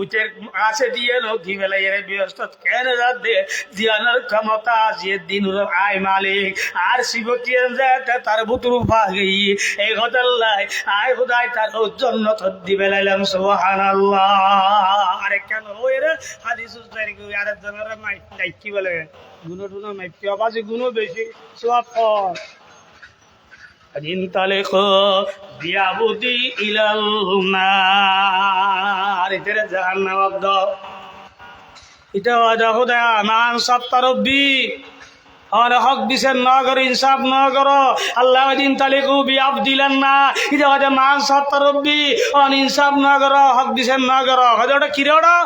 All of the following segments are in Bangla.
উটের আছে দিয়ে নদী বেলায় ব্যস্ত কেন দে দিয়ানোর ক্ষমতা আছে দিন আয় মালিক, আর শিব কিয়েন যায় তার বুতুরু ভাগি। এই হতাল্লাই আয় হুদায় তার জন্য তদ্দি বেলাইলাম সোহান আরে কেন ওই রে হাদিস আরে জনের মাই নাই কি বলে? গুনো টুনো মাই পিয়াবাজি গুনো বেশি, সব انطلقوا بعبدي إلى النار إترى جهنم أبدا এটা ওয়াদা খুদা মান সত্তরব্বি আর হক দিছেন ন করো ইনসাফ ন করো আল্লাহ দিন তালিকু বিয়াব দিলেন না এটা ওয়াদা মান সত্তরব্বি অন ইনসাফ ন করো হক দিছেন ন করো হয়তো ওটা কিরে ওটা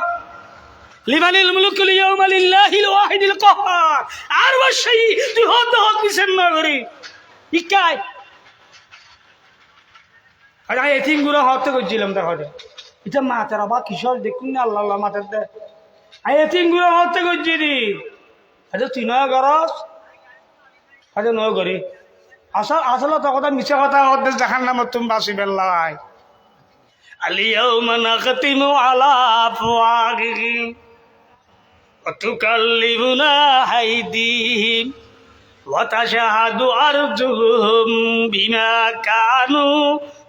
লিমানিল মুলুকুল ইয়াউমালিল্লাহিল ওয়াহিদিল কাহ্হার আর বসই তুই হদ হক দিছেন ন করি ইকায় আরে এই তিন গুলো হতে করছিলাম দেখো এটা মাথার আবার কিশোর দেখুন না আল্লাহ আল্লাহ মাথার দে এই তিন গুলো হতে করছি দি আচ্ছা তুই নয় করস আচ্ছা নয় করি আসল আসলে তো কথা মিছে কথা হতে দেখার নাম তুমি বাসি বেল্লাই اليوم نختم على أفواههم وتكلمنا أيديهم وتشهد أرجلهم بما كانوا يكسبون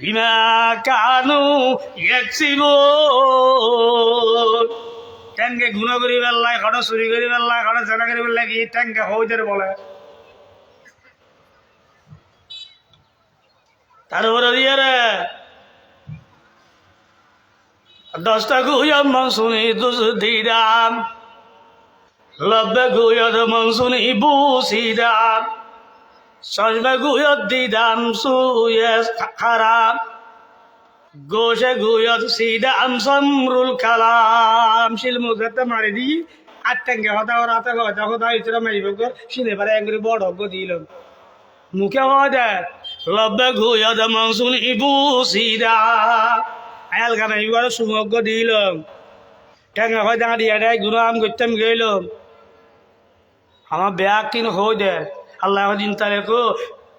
বিমা কানু ট্যাঙ্কে গুণ করি পেল্লাই খড়ো চুরি করি পেল্লাই খড়ো চেনা করি পেল্লাই কি ট্যাঙ্কে হইদের বলে। তার উপরে দিয়ে রে দশটা গুয়া মনসুনি দুদিরাম লব্বে গুয়া মনসুনি বুসিরাম সজমে গুয়দ দিদাম সুয়ে খারাপ। গোশে গুয়দ সিদাম সমরুল কালাম। শিল মুজতে মারি দি আটটাঙ্গে হতা ওর হাতে কথা কথা ইতরা মারিব কর, শিলে পারে এঙ্গুরি বড় হগ্গ দিল। মুখে যায় লব্বে গুয়দ মনসুনি বুসিরা আয়াল গানা ইবার সুমগ্গ দিলাম ঠেঙ্গা হয় দাঁড়ি এটাই গুণ আম করতাম গেলাম আমার ব্যাগ কিন হয়ে দে আল্লাহ দিন তারে কো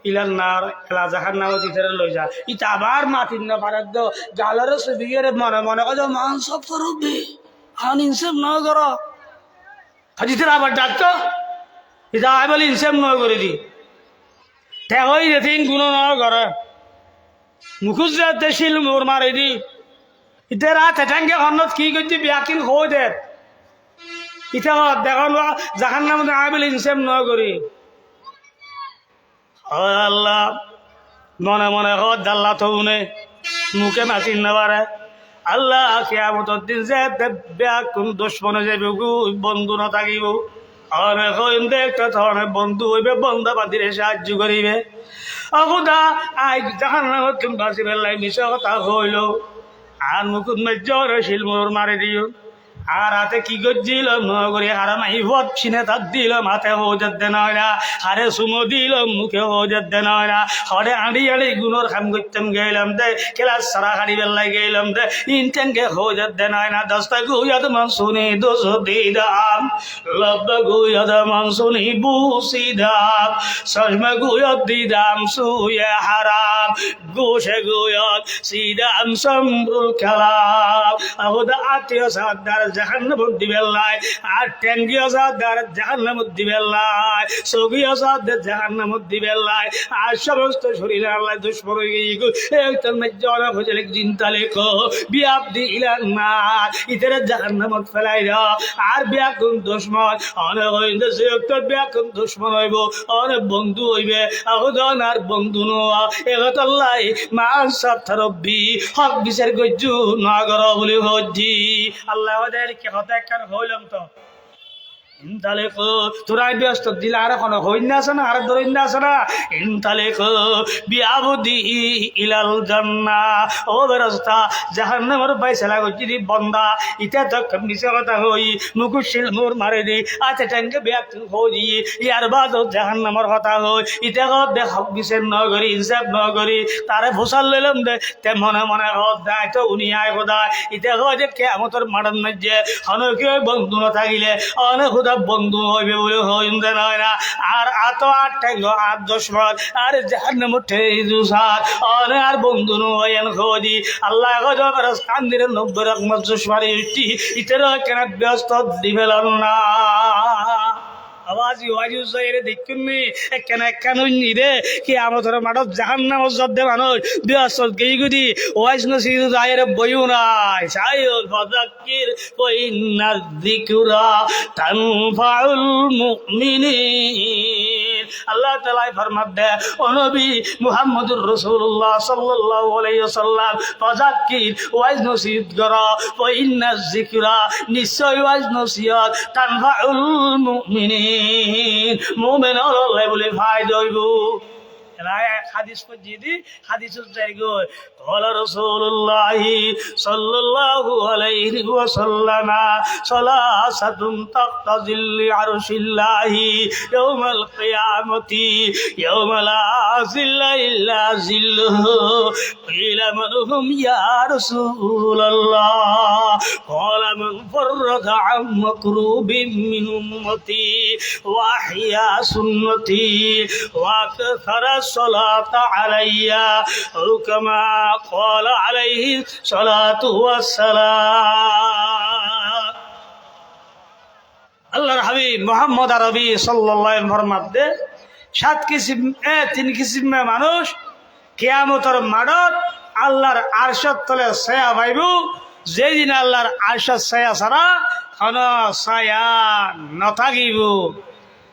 ইলার নার এলা জাহার নাম দিতে লই যা। ইটা আবার মাতিন না পারে দো গালের সুবিগের মনে মনে কত মান সব করবি আন ইনসেম ন কর। হাজিতে আবার ডাক্তার ইটা আই বলে ইনসেম ন করে দি। তে হই যেতিন গুণ ন করে। মুখুজ যাতে শিল মোর মারে দি। ইতে রাত এটাঙ্গে হন্নত কি করছি ব্যাকিন হয়ে দে। ইটা দেখুন জাহান নাম আই বলে ইনসেম ন করি। আল্লাহ। মনে মনে হত জাল্লা থৌনে মুখে মাতিন না পারে আল্লাহ কেয়ামতর দিন যে কোন দুশ্মনে যাবে বন্ধু না থাকিব। অনেক হইন্দে একটা ধরনের বন্ধু হইবে, বন্ধা বান্ধিরে সাহায্য করিবে। অহুদা আই জাহান তুমি বাঁচি পেলাই মিশা কথা হইল আর মুকুদ জ্বর শিলমোর মারি দিও। আর হাতে কি করছিল নগরী হারা মাই ভট সিনে তার দিলাম হাতে হৌজার দেন হয় না হারে সুমো দিলাম মুখে হৌজার দেন হয় না হরে আড়ি আড়ি গুণর খাম করতাম গেলাম দে কেলাস সারা হাড়ি বেল্লাই গেলাম দে। ইনটেঙ্গে হৌজার দেন হয় না দশটা গুয়াদ মান শুনি দোষ দিদাম। লব্বা গুয়াদ মান শুনি বুসি দাম। সজমা গুয়াদ দিদাম সুয়ে হারাম। গোশে গুয়াদ সিদাম সম্রুল কালাম। আহুদা আত্মীয় সাদ্দার জাহান্নাম দিবেল্লাই আর ট্যাঙ্গিও সাদ্দার জাহান্নাম দিবেল্লাই সগিও সাদ্দার জাহান্নাম দিবেল্লাই আর সমস্ত শরীরে আল্লাহ দুশ্মন হয়ে গেলে চিন্তালে কো বিয়াপ দি না ইতারে জাহান্নাম ফেলাই আর বিয়াকুন দুশ্মন? অনেক হইন্দে সে একটা বিয়াকুন দুশ্মন হইব অনেক বন্ধু হইবে, আহুদন আর বন্ধু নোয়া এগতাল্লাই মান সাথ রব্বি, হক বিচার গজ্জু না কর বলি হজ্জি। আল্লাহ ওদের কি হতে একখান হইলাম তো? ইনতালে কো তোরাই ব্যস্ত, দিলে আর কোনো হইন আছে না, আর ধরিন আছে না? ইনতালে কো বিয়াবুদি ইলাল জান্না। ও বেরস্তা, জাহান্নামের বাইসালা গজি বন্দা। তো কথা হই মুকুশিল মোর মারে দি আচ্ছা ট্যাঙ্কে ব্যাগ হই ইয়ার বাদ কথা হই। ইটা কত দেখ বিচার নগরী হিসাব নগরী। তারে ফসল লইলাম দে, তে মনে মনে হত দেয় তো উনি আয় খোদা ইটা কয় যে কেমতর মারান যে অনেকে বন্ধু না থাকিলে অনেক খোদা বন্ধু হইবে বলে হইতে নয় না। আর আত আট ঠেঙ্গ আট দশ মাস আর জাহান্নাম মুঠে দুসার অনে আর বন্ধু নয়েন খোঁজি আল্লাহ গজবের কান্দির নব্বই রকম জুসমারি উঠি ইতের কেন ব্যস্ত দিবেল না। আওয়াজি ওয়াজি উজাইরে দেখুন নি কেন কেন রে। কি আমাদের মাঠত জাহান নাম জব্দে মানুষ। ব্যস্ত গেই গুদি ওয়াইজ নসি জাইরে বইও নাই সাইল ফাযাক্কির ওয়া ইন্না যিকরা। তানফাউল মুমিনিন। আল্লাহ তালাই ফরমাত দেয় ও নবী মুহাম্মদুর রসুল্লাহ সাল্লাল্লাহু আলাইহি ওয়াসাল্লাম, ফাযাক্কির, ওয়াইজ নসিহত কর, ওয়া ইন্না যিকরা, নিশ্চয় ওয়াইজ নসিহত, তানফাউল মুমিনিন। মুমিন আল্লাহ বলে, ফায়দা হইব। হাদিস পর্যদি হাদিস জায়গো قال رسول الله صلى الله عليه وسلم ثلاثة تقتضي لعرش الله يوم القيامة يوم لا ظل إلا ظله قيل من هم يا رسول الله قال من فرج عن مكروب من أمتي وأحيا سنتي وأكثر الصلاة علي أو كما قال عليه الصلاة والسلام আল্লাহর হাবিব মোহাম্মদ আরবি সাল্লাহ ফরমাতে সাত কিসিম এ তিন কিসিমে মানুষ কেয়ামতর মাডত আল্লাহর আরশত তলে ছায়া পাইব যেদিন আল্লাহর আরশত ছায়া ছাড়া কোন ছায়া নথাকিব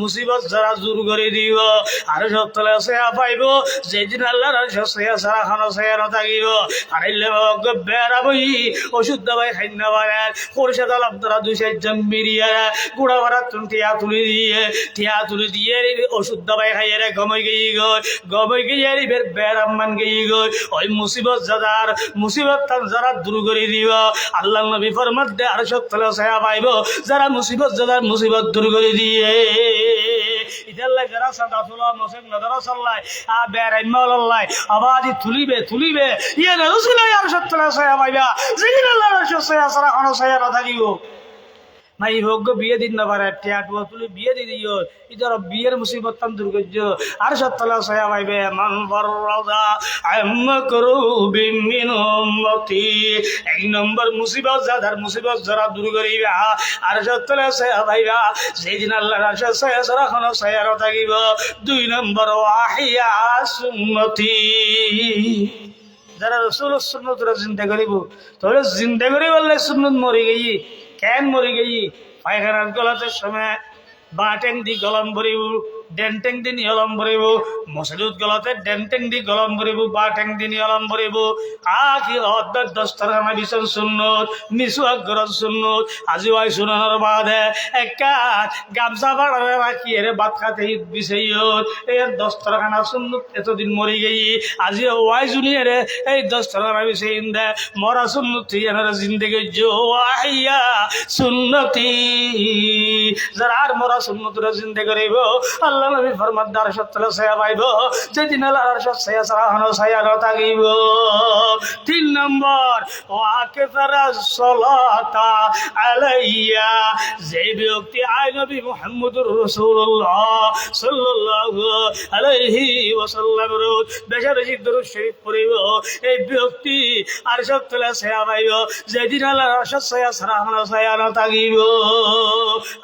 মুসিবত যারা জোর করে দিব আর সব তলে সেয়া পাইব। যেদিন আল্লাহর আর সেয়া সারা সেয়া হারাইলে বেড়া বই, ওষুধ দাবাই খাই না পারে। সরিষা তাল আপনারা দুই চারজন মিরিয়ে গুড়া ভাড়া তুমি টিয়া তুলি দিয়ে, টিয়া তুলি দিয়ে ওষুধ দাবাই খাইয়ে রে গমই গেই গই। গমই গিয়ে বের বেড়াম্মান গেই গই। ওই মুসিবত যাদার, মুসিবত তার যারা দূর করে দিব আল্লাহ নবী ফরমাত আর সব তলে সেয়া পাইব। যারা মুসিবত যাদার, মুসিবত দূর করে দিয়ে ইতাল্লাই যারা সাদা তুলা মুসিব নজরা সাল্লাই আ বেড়াই মাল্লাই আবাদি তুলিবে তুলিবে। ইয়ে রসুলাই আর সব তলে সেয়া পাইবা যেদিন আল্লাহ রসুল সেয়া মাই ভোগ্য বিয়ে দিন না পারে টিয়া তুলি বিয়ে দি দিও। ইতার বিয়ের মুসিবত তাম আর সত্তলা সয়া পাইবে মান বরদা আম্মা করু বিমিন এক নম্বর মুসিবত যাদার মুসিবত যারা দূর করিবা। আর সত্তলা সয়া পাইবা যেদিন আল্লাহ রাসূল সয়া সারা খন সয়ার থাকিব। দুই নম্বর ওয়াহিয়া সুন্নতি। যারা রসুল সুন্নত জিন্দা করিব, তাহলে জিন্দা করি বললে সুন্নত মরে গেই। কেন মরে গেই পায়খানার গলাতে সময় বাটেন দি গলম ভরিব। ডেন্টেং দি নিয়লম ভরিব মসজিদ গলতে ডেন্টেং দি গলম ভরিব বাটেং দি নিয়লম ভরিব আখি অদ্দার দস্তরখানা বিছন সুন্নত মিসুয়াক গরজ সুন্নত। আজি ওয়াই সুনানোর বাদে একাত গামছা বাড়ারে রাখি এরে ভাত খাতে বিছাইয়ত। এর দস্তরখানা সুন্নত এতদিন মরি গেই। আজি ওয়াই জুনিয়ারে এই দস্তরখানা বিছাইন দে মরা সুন্নত জিন্দগি জো আইয়া সুন্নতি। যারা আর মরা সুন্নতরা জিন্দে করিব আল্লাহ আল্লাহ নবী ফরমাদ দার সত্তলে ছায়া পাইব, যেদিন আল্লাহর সব ছায়া ছাড়া ছায়া ন থাকিব। তিন নম্বর ওয়াকে ফেরা সলাতা আলাইয়া, যে ব্যক্তি আই নবী মোহাম্মদুর রসুল্লাহ সাল্লাহ আলাইহি ওয়াসাল্লাম রোজ বেশারেশি দরুদ শরীফ পড়িব, এই ব্যক্তি আর সব তোলা ছায়া পাইব, যেদিন আল্লাহর সব ছায়া ছাড়া ছায়া ন থাকিব।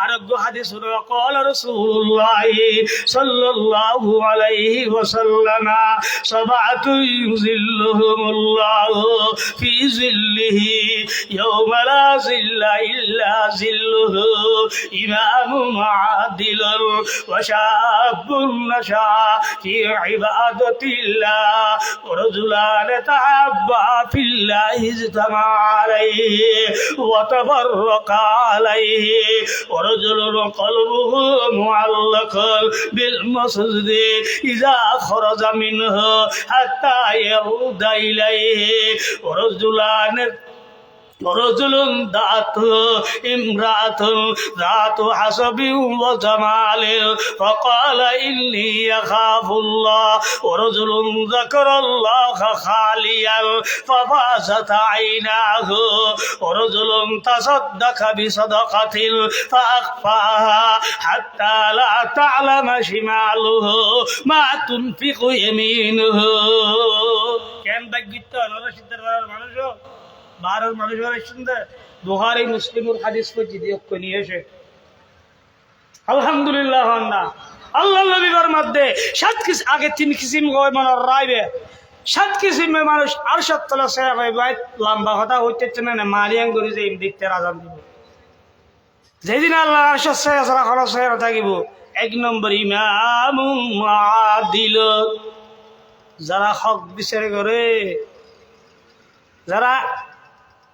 আরোগ্য হাদিস কল রসুল্লাহ الله صلى الله عليه وسلم سبعة يظلهم الله في ظله يوم لا ظل إلا ظله إمام عادل وشاب نشا في عبادة الله ورجلان تعبا في الله اجتمع عليه وتفرق عليه ورجل قلبه معلق بالمسجد إذا خرج منه حتى يعود إليه ورجلان ورجل ذات امرأة ذات حسب وجمال فقال إني أخاف الله ورجل ذكر الله خاليا ففازت عيناه ورجل تصدق بصدقة فأخفاها حتى لا تعلم شماله ما تنفق يمينه كان بقيت أنا رشيد মানুষ ভারত মানুষের সঙ্গে বুহারি মুসলিমুর হাদিস পর্যন্ত নিয়ে এসে। আলহামদুলিল্লাহ আল্লাহ নবীর মধ্যে সাত কিস, আগে তিন কিসিম গয় মনের রাইবে সাত কিসিমে মানুষ আর সত্তলা সে ভাই লম্বা কথা হইতে না মারিয়াং করে যে দেখতে রাজান দিব। যেদিন আল্লাহ আর সে আসরা খরচ হয়ে থাকিব এক নম্বর ইমাম দিল। যারা হক বিচার করে, যারা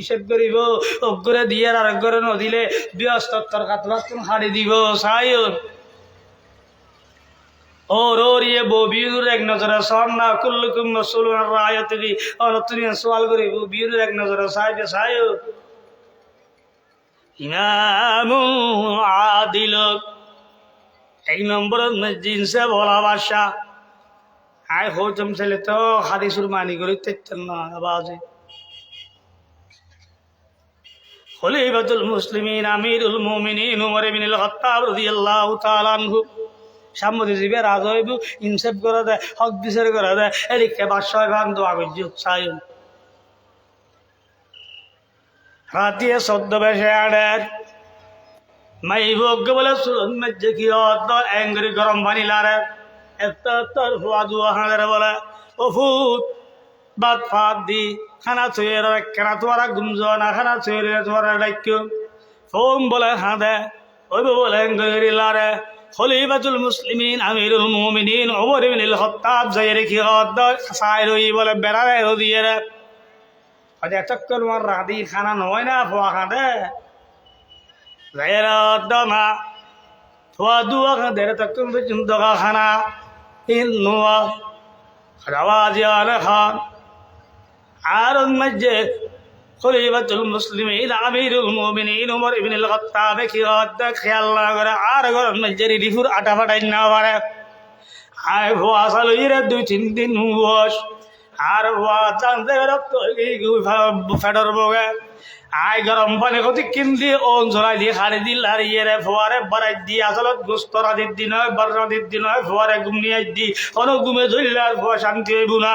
হিসেব করিব অগ্রে দিয়ে আর অগ্রে নদিলে বৃহস্পতর কাতবাত হাড়ি দিব রায়ত দি অনতুনি সওয়াল করিব বিউর এক নম্বর জিনসে বলা বাসা আয় হৌতম ছেলে তো হাদিসুর মানি করি তেতেন না আবাজে খলিফাতুল মুসলিমিন, আমিরুল মুমিনিন উমর ইবনে খাত্তাব রাদিয়াল্লাহু তাআলা আনহু। সামনে জিবে রাজ হইব, ইনসাফ করে দেয়, হক বিচার করে দেয়, এদিকে বাদশাহ ভাগ দোয়া করছি চাইন রাতিয়ে সদ্য বেশে আড়ের। মাই বলে সুরন মেজে কি অত অ্যাঙ্গরি গরম পানি লারে। একটা তোর ফুয়া দুয়া হাঁড়ে বলে বাদ ফাত দি, খানা থুয়ে কেনা তোমারা গুমজ না খানা থুয়ে তোমারা ডাক্য ফোম বলে হাঁদে ওই বলে অ্যাঙ্গরি লারে খলিফাতুল মুসলিমিন, আমিরুল মুমিনিন, ওমর ইবনে আল খাত্তাব যাই রেখি অত সাই রই বলে বেড়ারে দিয়ে রে। আজ এতক্ষণ আমার রাধি, খানা নয় না, ফুয়া খাঁদে দমা থোয়া দুয়া খাঁদে তখন পর্যন্ত খানা। ইন নোয়া রাওয়াজিয়ান খান। আর মধ্যে খলিফাতুল মুসলিমিন, আমিরুল মুমিনিন, উমর ইবনে আল খাত্তাব কি অদ্দ খেয়াল না করে, আর ঘর মধ্যে রিফুর আটা ফাটাই না পারে। আয় ভুয়া সাল ইরে দুই তিন দিন বস, আর ভুয়া জানতে রক্ত ফেডর বগে। আয় গরম পানি কতি কিনলি ওন ঝলাই দিয়ে খাড়ি দিল, আর ইয়েরে ফোয়ারে বাড়াই দি, আসলত গোস্ত রাধির দিন হয় বার রাধির দিন হয় ফোয়ারে ঘুমিয়ে দি, কোনো ঘুমে ধরলে আর ফোয়া শান্তি হইব না।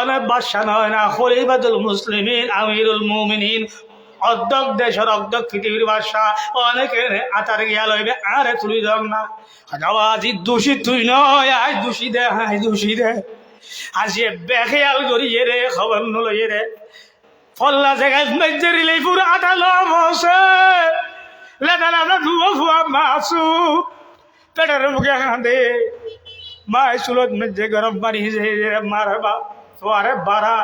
অনেক বাদশা নয় না খলিফাতুল মুসলিমিন আমিরুল মুমিনিন অর্ধক দেশের অর্ধক পৃথিবীর বাদশা অনেকে আতার গিয়া লইবে, আরে তুলি ধর না। আজি দোষী, তুই নয়, আজ দোষী দে, আজ দোষী দে। আজি বেখেয়াল করিয়ে রে, খবর নলইয়ে রে। ফল্লা জায়গায় মেজেরি লেই পুরো আটা লম হসে লেদা লেদা ধুয়া ফুয়া মাসু পেটের মুখে কাঁদে মেজে গরম পানি যে মারে বা তোয়ারে বাড়া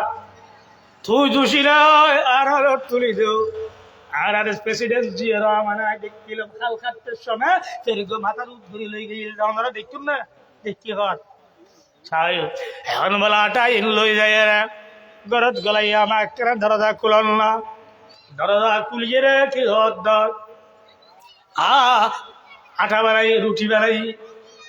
তুই দোষী নয় আর হলো তুলি দেও। আর আর প্রেসিডেন্ট জি রহমান দেখিল খাল খাটতে সময় সেরকম মাথার ধরে লই গিয়ে আমরা দেখতুন না, দেখি হর ছাই, এখন বলা আটা ইন লই যায় রে। গরত গলাই আমার একটা দরজা খুলন না। দরজা খুলিয়ে রে, কি হর আ, আটা বেড়াই রুটি বেড়াই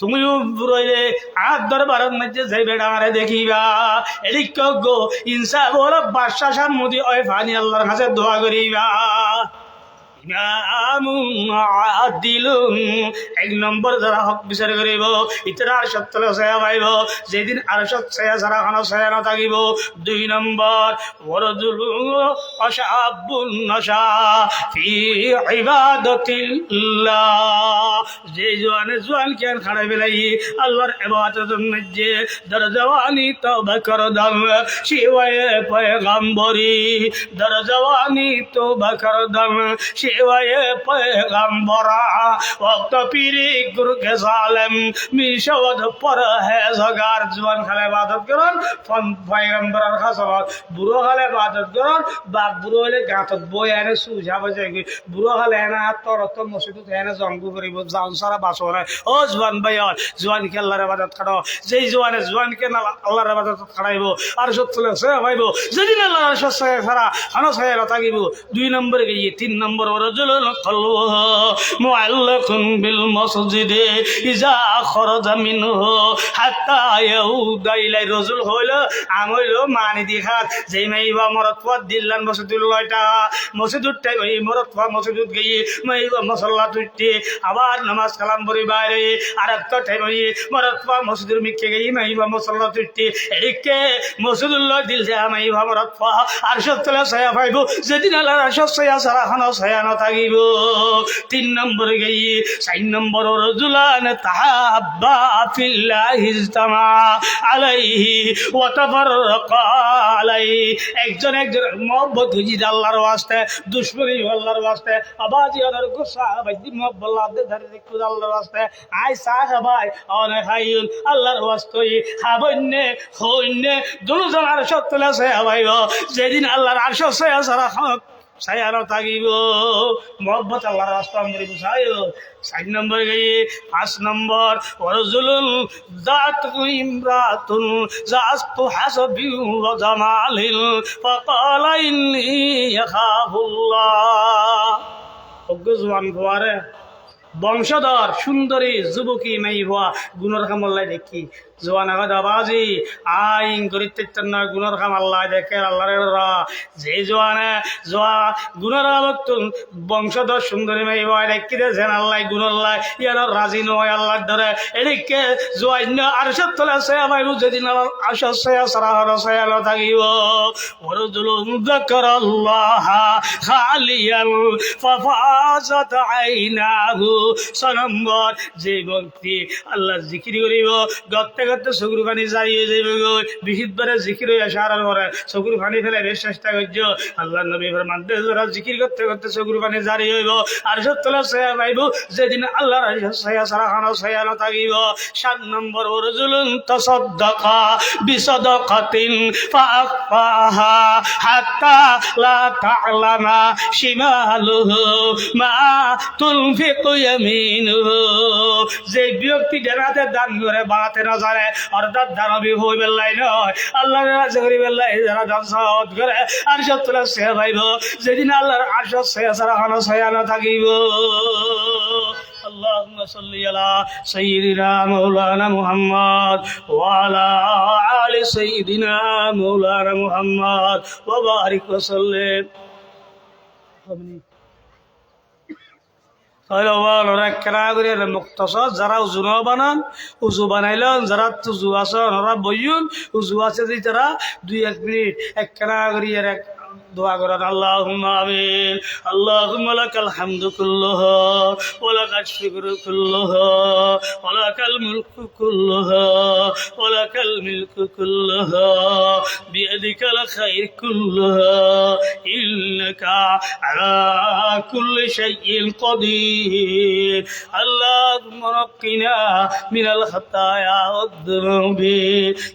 তুমিও রইলে আর দরবারের মধ্যে যাইবে বেড়ারে দেখিবা। এদিক গো ইনসা বল বাদশাহ সামুদি ওই ফানি আল্লাহর কাছে দোয়া করিবা। দিলুম এক নম্বর যারা হক বিচার করিব, ইতরা আর সত্তলে সয়া পাইব। যেদিন আর সত সয়া সারা খানো সয়া না থাকিব। দুই নম্বর ওরজুল অসাবুন নশা ফি ইবাদতিল্লাহ। যে জোয়ানে জোয়ান কেন খাড়া বেলাই আল্লাহর ইবাদতের মধ্যে দরজওয়ানি তওবা কর দম শিওয়ে পয়গম্বরি। দরজওয়ানি তওবা কর দম শিওয়ে পর হে খালে বুড়ো খালে ইবাদত করন বা বুড়ো হলে গাঁতত বই আনে সুজা বাজে বুড়ো খালে এনে তোর তো মসজিদত এনে জঙ্গু করিব যাও সারা বাসরে ও জোয়ান ভাই জোয়ানকে আল্লাহর ইবাদত খাড়ো যেই জোয়ানে জোয়ানকে না আল্লাহর ইবাদত খাড়াইব আর দুই নম্বরে গিয়ে তিন নম্বর কলব মুআল্লাকুন বিল মসজিদে ইজা খরজা মিনহু হাত্তা ইয়াউদা ইলাই রজুল হইল আমইল মানি দিখাত যেই মাইবা মরত পথ দিল্লান মসজিদুল্লাহটা মসজিদুর টাইম এই মরত পথ মসজিদুত মাইবা মসল্লা তুইতে আবার নামাজ কালাম পড়ি বাইরে। আর একটা টাইম ওই মরত পথ মিকে গিয়ে মাইবা মসল্লা তুইতে এদিকে দিল যে মাইবা মরত আর সত্তলে সয়া পাইব, যেদিন আল্লাহ সয়া সারা খানো না থাকিব। তিন নম্বর গিয়ে চার নম্বর রজুলান তাহাব্বা ফিল্লাহি ইজতামা আলাইহি ওয়া তাফাররাকা আলাইহি। একজন একজন মহব্বত হুজি আল্লাহর ওয়াস্তে, দুশ্মনী আল্লাহর ওয়াস্তে, আবাজি আল্লাহর গুসা বাজি মহব্বত আল্লাহ ধরে দেখু আল্লাহর ওয়াস্তে। আই সাহাবাই অনেক হাইউন, আল্লাহর ওয়াস্তে হাবন্যে, হইন্যে দুজন আর সত্তলে সে হাবাইব যেদিন আল্লাহর আরশ সে সারা সায়ানো থাকিব। মহব্বত আল্লাহর রাস্তা আমি বুঝাইও চার নম্বর গিয়ে পাঁচ নম্বর ওরজুলুল জাত ইমরাতুন জাস্তু হাসবি ওয়া জামালিল ফাকালা ইন্নী ইয়াখাফুল্লাহ জোয়ান গোয়ারে বংশধর, সুন্দরী, যুবকী মেই হওয়া গুণর কামল্লাই দেখি। জোয়ান আইন করিতে গুণর খাম আল্লাহ দেখে আল্লাহ যে জোয়ানে জোয়া গুণর আলোক বংশধর সুন্দরী মেয়ে বয় দেখি আল্লাহ ইয়ার রাজি নয় ধরে। এদিকে আর সব তলে সয়া যেদিন থাকিব। যে ব্যক্তি আল্লাহ জিকির করিব, গত্তে গত্তে চকুর পানি যাইয়ে যাইব গো। বিহিতবারে জিকির হয়ে আসার পরে চকুর পানি ফেলে চেষ্টা করছ আল্লাহ নবী মানতে ধরা, জিকির করতে করতে চকুর পানি জারি হইব। আর সত্তলা সয়া পাইব, যেদিন আল্লাহ না থাকিব। সাত নম্বর রজুলুন তসদ্দকা বিসদকাতিন ফাআফাহা হাত্তা লা তা'লামা শিমালুহু মা তুনফিকু ইয়ামিনুহু। যে ব্যক্তি জানাতে দান করে বাড়াতে না জানে করে অর্থাৎ দানবী হই বেল্লাই নয় আল্লাহ রাজা করি বেল্লাই যারা দান সাহত করে আর সত্তর সে পাইব যেদিন আল্লাহর আশা সে সারা হানো সয়ানো থাকিব اللهم صل على سيدنا مولانا محمد وعلى آل سيدنا مولانا محمد وبارك وسلم তাহলে ওরা কেনা করে মুক্তসর যারা উজু ন বানান, উজু বানাইলেন যারা তুজু আসন ওরা বইয়ুন, উজু আছে যে তারা দুই এক মিনিট, এক কেনা করি আর এক দোয়া করেন আল্লাহুম্ম আমিন আল্লাহুম্মা লাকাল হামদু কুল্লুহু ওয়া লাকাল শুকরু কুল্লুহু ওয়া লাকাল মুলকু কুল্লুহু ওয়া লাকাল মিলকু কুল্লুহু বিয়াদিকাল খাইর কুল্লুহু ইন্নাকা আলা কুল্লি শাইইন قدير اللهم نقنا من الخطايا والذنوب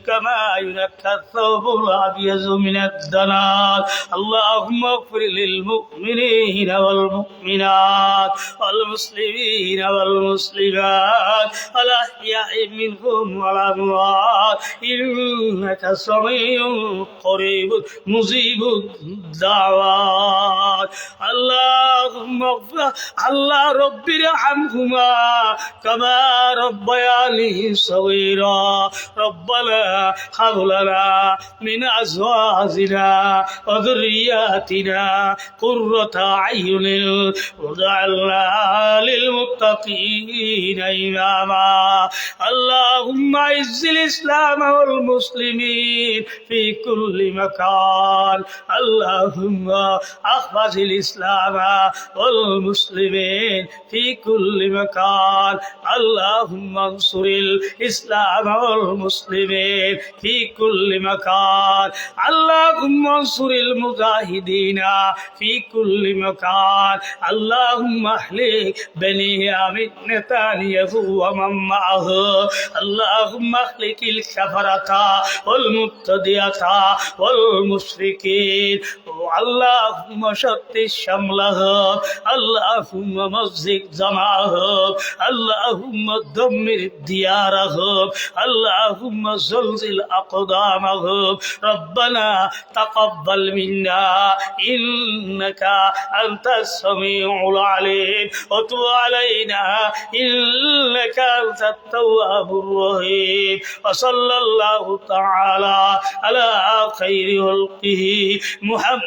كما ينكى الثوب الابيض من الدنس اللهم اغفر للمؤمنين والمؤمنات والمسلمين والمسلمات الاحياء منهم والاموات انك سميع قريب مجيب الدعوات اللهم اغفر الله رب ارحمهما كما ربياني صغيرا ربنا هب لنا من ازواجنا وذرياتنا قرة اعين وجعلنا للمتقين اماما اللهم اعز الاسلام والمسلمين في كل مكان اللهم احفظ الاسلام والمسلمين في كل مكان اللهم انصر الاسلام والمسلمين في كل مكان اللهم انصر المجاهدين في كل مكان اللهم اهلك بني عمد نتانياهو ومن معه اللهم اهلك الكفرة والمبتدئة والمشركين اللهم شتت شملهم اللهم مزق جمعهم اللهم دمر ديارهم اللهم زلزل أقدامهم ربنا تقبل منا إنك أنت السميع العليم وتب علينا إنك أنت التواب الرحيم وصلى الله تعالى على خير خلقه محمد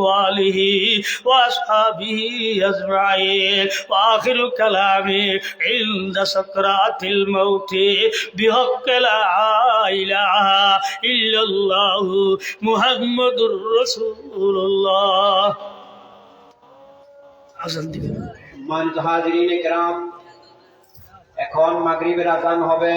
وآله وأصحابه أجمعين وآخر كلامي عند سكرات الموت بحق لا إله إلا الله محمد رسول الله আজান দিবেন সম্মানিত হাজিরিন কেরাম এখন মাগরিবের আজান হবে